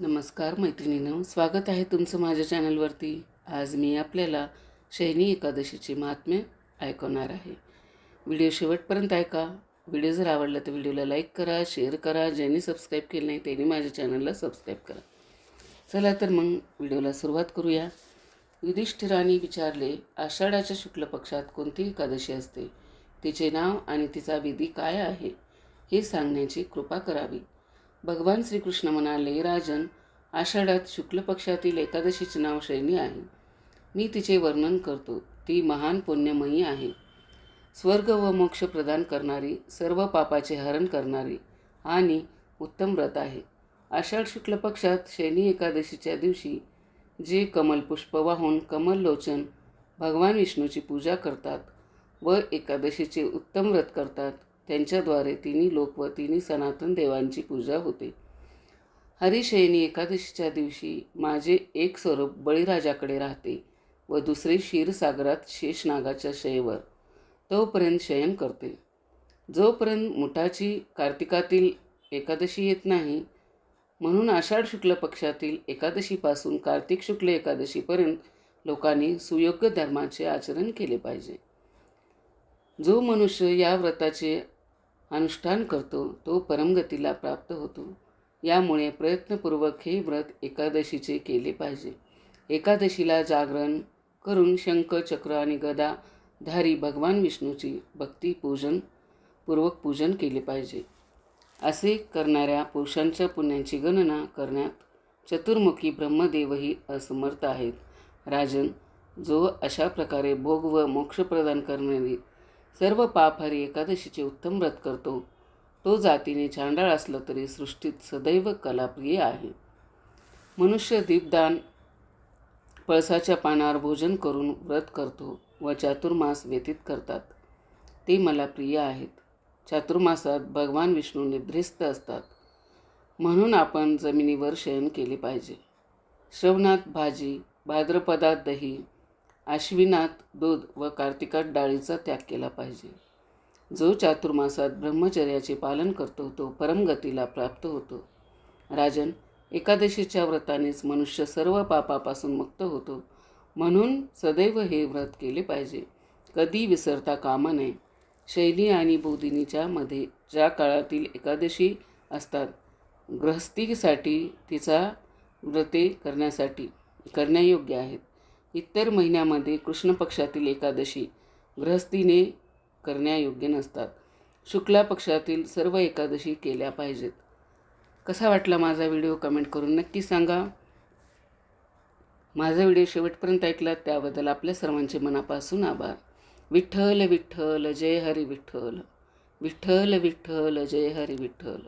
नमस्कार मैत्रिणीनं. स्वागत आहे तुमचं माझ्या चॅनलवरती. आज मी आपल्याला शैनी एकादशीचे महात्म्य ऐकवणार आहे. व्हिडिओ शेवटपर्यंत ऐका. व्हिडिओ जर आवडला तर व्हिडिओला लाईक करा शेअर करा. ज्यांनी सबस्क्राईब केलं नाही त्यांनी माझ्या चॅनलला सबस्क्राईब करा. चला तर मग व्हिडिओला सुरुवात करूया. युधिष्ठिराने विचारले आषाढाच्या शुक्ल पक्षात कोणती एकादशी असते? तिचे नाव आणि तिचा विधी काय आहे? हे सांगण्याची कृपा करावी. भगवान श्रीकृष्ण म्हणाले राजन आषाढात शुक्ल पक्षातील एकादशीचे नाव शैनी आहे. मी तिचे वर्णन करतो. ती महान पुण्यमयी आहे. स्वर्ग व मोक्ष प्रदान करणारी सर्व पापाचे हरण करणारी आणि उत्तम व्रत आहे. आषाढ शुक्ल पक्षात शैनी एकादशीच्या दिवशी जे कमलपुष्प वाहून कमललोचन भगवान विष्णूची पूजा करतात व एकादशीचे उत्तम व्रत करतात त्यांच्याद्वारे तिन्ही लोक व तिन्ही सनातन देवांची पूजा होते. हरिशयनी एकादशीच्या दिवशी माझे एक स्वरूप बळीराजाकडे राहते व दुसरे क्षीरसागरात शेषनागाच्या शयेवर. तोपर्यंत शयन करते. जोपर्यंत मुठाची कार्तिकातील एकादशी येत नाही म्हणून आषाढ शुक्ल पक्षातील एकादशीपासून कार्तिक शुक्ल एकादशीपर्यंत लोकांनी सुयोग्य धर्माचे आचरण केले पाहिजे. जो मनुष्य या व्रताचे अनुष्ठान करतो तो परमगतीला प्राप्त होतो. यामुळे प्रयत्नपूर्वक हे व्रत एकादशीचे केले पाहिजे. एकादशीला जागरण करून शंख चक्र आणि गदा धारी भगवान विष्णूची भक्ती पूजन पूर्वक पूजन केले पाहिजे. असे करणाऱ्या पुरुषांच्या पुण्याची गणना करण्यात चतुर्मुखी ब्रह्मदेवही असमर्थ आहेत. राजन जो अशा प्रकारे भोग व मोक्ष प्रदान करणारी सर्व पापहारी एकादशीचे उत्तम व्रत करतो. तो जातीने छांडाळ असलं तरी सृष्टीत सदैव कलाप्रिय आहे. मनुष्य दीपदान पळसाच्या पानावर भोजन करून व्रत करतो व चातुर्मास व्यतीत करतात. ते मला प्रिय आहेत. चातुर्मासात भगवान विष्णू निद्रिस्त असतात. म्हणून आपण जमिनीवर शयन केले पाहिजे. श्रवणात भाजी भाद्रपदात दही आश्विनात दूध व कार्तिकात डाळीचा त्याग केला पाहिजे. जो चातुर्मासात ब्रह्मचर्याचे पालन करतो तो परमगतीला प्राप्त होतो. राजन एकादशीच्या व्रतानेच मनुष्य सर्व पापापासून मुक्त होतो म्हणून सदैव हे व्रत केले पाहिजे. कधी विसरता कामा नये. शैली आणि बोधिनीच्या मध्ये ज्या काळातील एकादशी असतात गृहस्थीसाठी तिचा व्रते करण्यासाठी करण्यायोग्य आहेत. इतर महिन्यामध्ये कृष्ण पक्षातील एकादशी गृहस्थीने करण्यायोग्य नसतात. शुक्ला पक्षातील सर्व एकादशी केल्या पाहिजेत. कसा वाटला माझा व्हिडिओ कमेंट करून नक्की सांगा. माझा व्हिडिओ शेवटपर्यंत ऐकला त्याबद्दल आपल्या सर्वांचे मनापासून आभार. विठ्ठल विठ्ठल जय हरी विठ्ठल. विठ्ठल विठ्ठल जय हरी विठ्ठल.